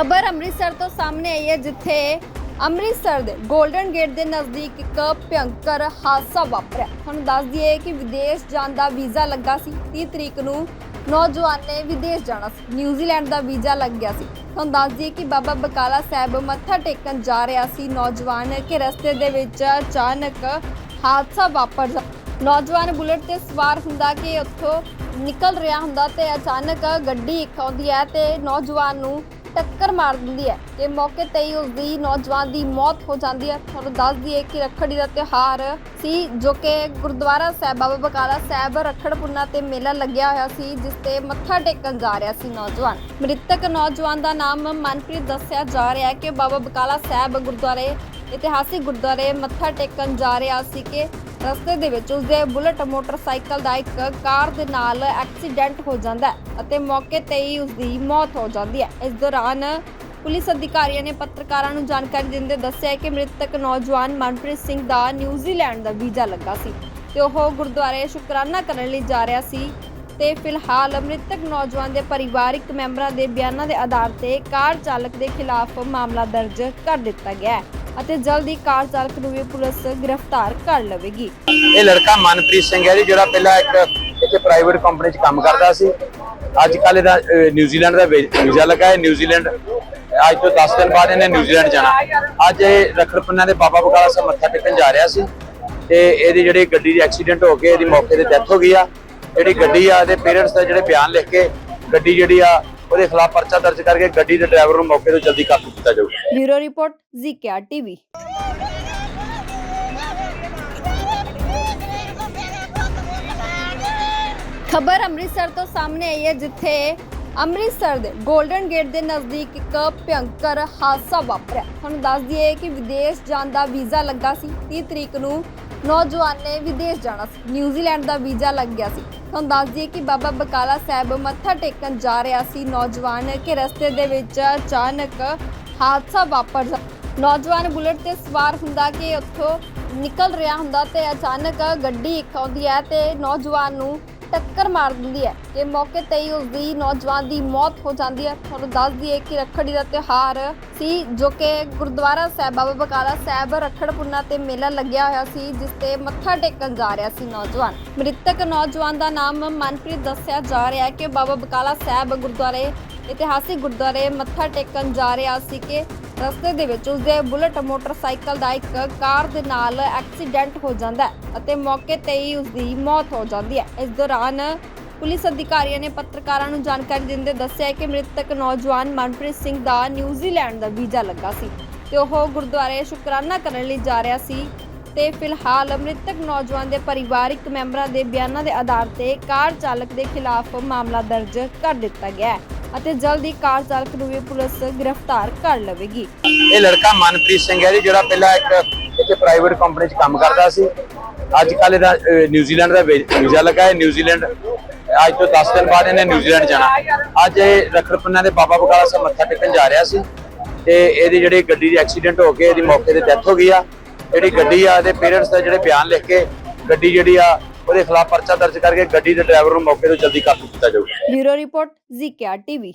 ਖਬਰ ਅੰਮ੍ਰਿਤਸਰ ਤੋਂ ਸਾਹਮਣੇ ਆਈ ਹੈ, ਜਿੱਥੇ ਅੰਮ੍ਰਿਤਸਰ ਦੇ 골ਡਨ ਗੇਟ ਦੇ ਨਜ਼ਦੀਕ ਇੱਕ ਭਿਅੰਕਰ ਹਾਦਸਾ ਵਾਪਰਿਆ। ਤੁਹਾਨੂੰ ਦੱਸ ਦਈਏ ਕਿ ਵਿਦੇਸ਼ ਜਾਣ ਦਾ ਵੀਜ਼ਾ ਲੱਗਾ ਸੀ। 30 ਤਰੀਕ ਨੂੰ ਨੌਜਵਾਨ ਨੇ ਵਿਦੇਸ਼ ਜਾਣਾ ਸੀ। ਨਿਊਜ਼ੀਲੈਂਡ ਦਾ ਵੀਜ਼ਾ ਲੱਗ ਗਿਆ ਸੀ। ਤੁਹਾਨੂੰ ਦੱਸ ਦਈਏ ਕਿ ਬਾਬਾ ਬਕਾਲਾ ਸਾਹਿਬ ਮੱਥਾ ਟੇਕਣ ਜਾ ਰਿਹਾ ਸੀ। ਨੌਜਵਾਨ ਕਿ ਰਸਤੇ ਦੇ ਵਿੱਚ ਅਚਾਨਕ ਹਾਦਸਾ ਵਾਪਰ ਜਾ ਨੌਜਵਾਨ ਬੁਲਟ ਤੇ ਸਵਾਰ ਹੁੰਦਾ ਕਿ ਉੱਥੋਂ ਨਿਕਲ ਰਿਹਾ ਹੁੰਦਾ ਤੇ ਅਚਾਨਕ ਗੱਡੀ ਇੱਕ ਆਉਂਦੀ ਹੈ ਤੇ ਨੌਜਵਾਨ ਨੂੰ ਟੱਕਰ ਮਾਰ ਦਿੰਦੀ ਹੈ ਤੇ ਮੌਕੇ ਤੇ ਹੀ ਉਸ ਦੀ ਨੌਜਵਾਨ ਦੀ ਮੌਤ ਹੋ ਜਾਂਦੀ ਹੈ। ਤੁਹਾਨੂੰ ਦੱਸ ਦਈਏ ਕਿ ਰੱਖੜੀ ਦਾ ਤਿਉਹਾਰ ਸੀ ਜੋ ਕਿ ਗੁਰਦੁਆਰਾ ਸਾਹਿਬ ਬਾਬਾ ਬਕਾਲਾ ਸਾਹਿਬ ਰੱਖੜ ਪੁੰਨਾ ਤੇ ਮੇਲਾ ਲੱਗਿਆ ਹੋਇਆ ਸੀ, ਜਿਸ ਤੇ ਮੱਥਾ ਟੇਕਣ ਜਾ ਰਿਹਾ ਸੀ ਨੌਜਵਾਨ। ਮ੍ਰਿਤਕ ਨੌਜਵਾਨ ਦਾ ਨਾਮ ਮਨਪ੍ਰੀਤ ਦੱਸਿਆ ਜਾ ਰਿਹਾ ਹੈ ਕਿ ਬਾਬਾ ਬਕਾਲਾ ਸਾਹਿਬ ਗੁਰਦੁਆਰੇ, ਇਤਿਹਾਸਿਕ ਗੁਰਦੁਆਰੇ ਮੱਥਾ ਟੇਕਣ ਜਾ ਰਿਹਾ ਸੀ ਕਿ ਰਸਤੇ ਦੇ ਵਿੱਚ ਉਸਦੇ ਬੁਲਟ ਮੋਟਰਸਾਈਕਲ ਦਾ ਇੱਕ ਕਾਰ ਦੇ ਨਾਲ ਐਕਸੀਡੈਂਟ ਹੋ ਜਾਂਦਾ ਹੈ ਅਤੇ ਮੌਕੇ ਤੇ ਹੀ ਉਸਦੀ ਮੌਤ ਹੋ ਜਾਂਦੀ ਹੈ। ਇਸ ਦੌਰਾਨ ਪੁਲਿਸ ਅਧਿਕਾਰੀਆਂ ਨੇ ਪੱਤਰਕਾਰਾਂ ਨੂੰ ਜਾਣਕਾਰੀ ਦਿੰਦੇ ਦੱਸਿਆ ਕਿ ਮ੍ਰਿਤਕ ਨੌਜਵਾਨ ਮਨਪ੍ਰੀਤ ਸਿੰਘ ਦਾ ਨਿਊਜ਼ੀਲੈਂਡ ਦਾ ਵੀਜ਼ਾ ਲੱਗਾ ਸੀ ਤੇ ਉਹ ਗੁਰਦੁਆਰੇ ਸ਼ੁਕਰਾਨਾ ਕਰਨ ਲਈ ਜਾ ਰਿਹਾ ਸੀ ਤੇ ਫਿਲਹਾਲ ਮ੍ਰਿਤਕ ਨੌਜਵਾਨ ਦੇ ਪਰਿਵਾਰਕ ਮੈਂਬਰਾਂ ਦੇ ਬਿਆਨਾਂ ਦੇ ਆਧਾਰ ਤੇ ਕਾਰ ਚਾਲਕ ਦੇ ਖਿਲਾਫ ਮਾਮਲਾ ਦਰਜ ਕਰ ਦਿੱਤਾ ਗਿਆ ਹੈ। ਅਤੇ ਜਲਦ ਹੀ ਕਾਰ ਚਾਲਕ ਨੂੰ ਵੀ ਪੁਲਿਸ ਗ੍ਰਿਫਤਾਰ ਕਰ ਲਵੇਗੀ। ਇਹ ਲੜਕਾ ਮਨਪ੍ਰੀਤ ਸਿੰਘ ਹੈ ਜੀ, ਜਿਹੜਾ ਪਹਿਲਾਂ ਇੱਕ ਇੱਥੇ ਪ੍ਰਾਈਵੇਟ ਕੰਪਨੀ 'ਚ ਕੰਮ ਕਰਦਾ ਸੀ। ਅੱਜ ਕੱਲ ਇਹਦਾ ਨਿਊਜ਼ੀਲੈਂਡ ਦਾ ਵੀਜ਼ਾ ਲੱਗਾ ਹੈ। ਨਿਊਜ਼ੀਲੈਂਡ, ਅੱਜ ਤੋਂ 10 ਦਿਨ ਬਾਅਦ ਇਹਨੇ ਨਿਊਜ਼ੀਲੈਂਡ ਜਾਣਾ। ਅੱਜ ਇਹ ਰਖੜਪੁੰਨਾ ਦੇ ਬਾਬਾ ਬਕਾਲਾ ਸਾਹਿਬ ਮੱਥਾ ਟੇਕਣ ਜਾ ਰਿਹਾ ਸੀ ਤੇ ਇਹਦੀ ਜਿਹੜੀ ਗੱਡੀ ਦੀ ਐਕਸੀਡੈਂਟ ਹੋ ਕੇ ਇਹਦੀ ਮੌਕੇ ਤੇ ਡੈਥ ਹੋ ਗਈ ਆ। ਜਿਹੜੀ ਗੱਡੀ ਆ, ਇਹਦੇ ਪੇਰੈਂਟਸ ਦਾ ਜਿਹੜੇ ਬਿਆਨ ਲਿਖ ਕੇ ਗੱਡੀ ਜਿਹੜੀ ਆ ਉਹਦੇ ਖਿਲਾਫ ਪਰਚਾ ਦਰਜ ਕਰਕੇ ਗੱਡੀ ਦੇ ਡਰਾਈਵਰ ਨੂੰ ਮੌਕੇ ਤੋਂ ਜਲਦੀ ਕਾਬੂ ਕੀਤਾ ਜਾਊਗਾ। ਬਿਊਰੋ ਰਿਪੋਰਟ ਜ਼ੀਕੇਆਰ ਟੀਵੀ ਖਬਰ ਅੰਮ੍ਰਿਤਸਰ ਤੋਂ ਸਾਹਮਣੇ ਆਈ ਹੈ, ਜਿੱਥੇ ਅੰਮ੍ਰਿਤਸਰ ਦੇ 골ਡਨ ਗੇਟ ਦੇ ਨਜ਼ਦੀਕ ਇੱਕ ਭਿਅੰਕਰ ਹਾਦਸਾ ਵਾਪਰਿਆ। ਤੁਹਾਨੂੰ ਦੱਸ ਦਈਏ ਕਿ ਵਿਦੇਸ਼ ਜਾਣ ਦਾ ਵੀਜ਼ਾ ਲੱਗਾ ਸੀ। 30 ਤਰੀਕ ਨੂੰ ਨੌਜਵਾਨ ਨੇ ਵਿਦੇਸ਼ ਜਾਣਾ ਸੀ। ਨਿਊਜ਼ੀਲੈਂਡ ਦਾ ਵੀਜ਼ਾ ਲੱਗ ਗਿਆ ਸੀ। ਤੁਹਾਨੂੰ ਦੱਸ ਦਈਏ ਕਿ ਬਾਬਾ ਬਕਾਲਾ ਸਾਹਿਬ ਮੱਥਾ ਟੇਕਣ ਜਾ ਰਿਹਾ ਸੀ। ਨੌਜਵਾਨ ਕਿ ਰਸਤੇ ਦੇ ਵਿੱਚ ਅਚਾਨਕ ਹਾਦਸਾ ਵਾਪਰ ਜਾ ਨੌਜਵਾਨ ਬੁਲਟ ਤੇ ਸਵਾਰ ਹੁੰਦਾ ਕਿ ਉੱਥੋਂ ਨਿਕਲ ਰਿਹਾ ਹੁੰਦਾ ਤੇ ਅਚਾਨਕ ਗੱਡੀ ਇੱਕ ਆਉਂਦੀ ਹੈ ਤੇ ਨੌਜਵਾਨ ਨੂੰ ਟੱਕਰ ਮਾਰ ਦਿੰਦੀ ਹੈ। ਤੇ ਮੌਕੇ ਤੇ ਹੀ ਉਸ ਦੀ ਨੌਜਵਾਨ ਦੀ ਮੌਤ ਹੋ ਜਾਂਦੀ ਹੈ, ਤੁਹਾਨੂੰ ਦੱਸ ਦਈਏ ਕਿ ਰੱਖੜੀ ਦਾ ਤਿਉਹਾਰ ਸੀ, ਜੋ ਕਿ ਗੁਰਦੁਆਰਾ ਸਾਹਿਬ, ਬਾਬਾ ਬਕਾਲਾ ਸਾਹਿਬ ਰੱਖੜ ਪੁੰਨਾ ਤੇ ਮੇਲਾ ਲੱਗਿਆ ਹੋਇਆ ਸੀ, ਜਿਸ ਤੇ ਮੱਥਾ ਟੇਕਣ ਜਾ ਰਿਹਾ ਸੀ ਨੌਜਵਾਨ। ਮ੍ਰਿਤਕ ਨੌਜਵਾਨ ਦਾ ਨਾਮ ਮਨਪ੍ਰੀਤ ਦੱਸਿਆ ਜਾ ਰਿਹਾ ਹੈ ਕਿ ਬਾਬਾ ਬਕਾਲਾ ਸਾਹਿਬ ਗੁਰਦੁਆਰੇ, ਇਤਿਹਾਸਿਕ ਗੁਰਦੁਆਰੇ ਮੱਥਾ ਟੇਕਣ ਜਾ ਰਿਹਾ ਸੀ ਕਿ ਰਸਤੇ ਦੇ ਵਿੱਚ ਉਸਦੇ ਬੁਲਟ ਮੋਟਰਸਾਈਕਲ ਦਾ ਇੱਕ ਕਾਰ ਦੇ ਨਾਲ ਐਕਸੀਡੈਂਟ ਹੋ ਜਾਂਦਾ ਹੈ ਅਤੇ ਮੌਕੇ ਤੇ ਹੀ ਉਸਦੀ ਮੌਤ ਹੋ ਜਾਂਦੀ ਹੈ। ਇਸ ਦੌਰਾਨ ਪੁਲਿਸ ਅਧਿਕਾਰੀਆਂ ਨੇ ਪੱਤਰਕਾਰਾਂ ਨੂੰ ਜਾਣਕਾਰੀ ਦਿੰਦੇ ਦੱਸਿਆ ਕਿ ਮ੍ਰਿਤਕ ਨੌਜਵਾਨ ਮਨਪ੍ਰੀਤ ਸਿੰਘ ਦਾ ਨਿਊਜ਼ੀਲੈਂਡ ਦਾ ਵੀਜ਼ਾ ਲੱਗਾ ਸੀ ਤੇ ਉਹ ਗੁਰਦੁਆਰੇ ਸ਼ੁਕਰਾਨਾ ਕਰਨ ਲਈ ਜਾ ਰਿਹਾ ਸੀ ਤੇ ਫਿਲਹਾਲ ਮ੍ਰਿਤਕ ਨੌਜਵਾਨ ਦੇ ਪਰਿਵਾਰਕ ਮੈਂਬਰਾਂ ਦੇ ਬਿਆਨਾਂ ਦੇ ਆਧਾਰ ਤੇ ਕਾਰ ਚਾਲਕ ਦੇ ਖਿਲਾਫ ਮਾਮਲਾ ਦਰਜ ਕਰ ਦਿੱਤਾ ਗਿਆ ਹੈ। ਅਤੇ ਜਲਦ ਹੀ ਕਾਰ ਚਾਲਕ ਨੂੰ ਵੀ ਪੁਲਿਸ ਗ੍ਰਿਫਤਾਰ ਕਰ ਲਵੇਗੀ। ਇਹ ਲੜਕਾ ਮਨਪ੍ਰੀਤ ਸਿੰਘ ਹੈ ਜੀ, ਜਿਹੜਾ ਪਹਿਲਾਂ ਇੱਕ ਇੱਥੇ ਪ੍ਰਾਈਵੇਟ ਕੰਪਨੀ 'ਚ ਕੰਮ ਕਰਦਾ ਸੀ। ਅੱਜ ਕੱਲ ਇਹਦਾ ਨਿਊਜ਼ੀਲੈਂਡ ਦਾ ਵੀਜ਼ਾ ਲੱਗਾ ਹੈ ਨਿਊਜ਼ੀਲੈਂਡ ਅੱਜ ਤੋਂ 10 ਦਿਨ ਬਾਅਦ ਇਹਨੇ ਨਿਊਜ਼ੀਲੈਂਡ ਜਾਣਾ। ਅੱਜ ਇਹ ਰਖੜਪੁੰਨਾ ਦੇ ਬਾਬਾ ਬਕਾਲਾ ਸਾਹਿਬ ਮੱਥਾ ਟੇਕਣ ਜਾ ਰਿਹਾ ਸੀ ਤੇ ਇਹਦੀ ਜਿਹੜੀ ਗੱਡੀ ਦੀ ਐਕਸੀਡੈਂਟ ਹੋ ਕੇ ਇਹਦੀ ਮੌਕੇ ਤੇ ਡੈਥ ਹੋ ਗਈ ਆ। ਜਿਹੜੀ ਗੱਡੀ ਆ, ਇਹਦੇ ਪੇਰੈਂਟਸ ਦਾ ਜਿਹੜੇ ਬਿਆਨ ਲਿਖ ਕੇ ਗੱਡੀ ਜਿਹੜੀ ਆ ਉਹਦੇ ਖਿਲਾਫ ਪਰਚਾ ਦਰਜ ਕਰਕੇ ਗੱਡੀ ਦੇ ਡਰਾਈਵਰ ਨੂੰ ਮੌਕੇ ਤੋਂ ਜਲਦੀ ਕਾਬੂ ਕੀਤਾ ਜਾਊਗਾ। Bureau report ZKR TV.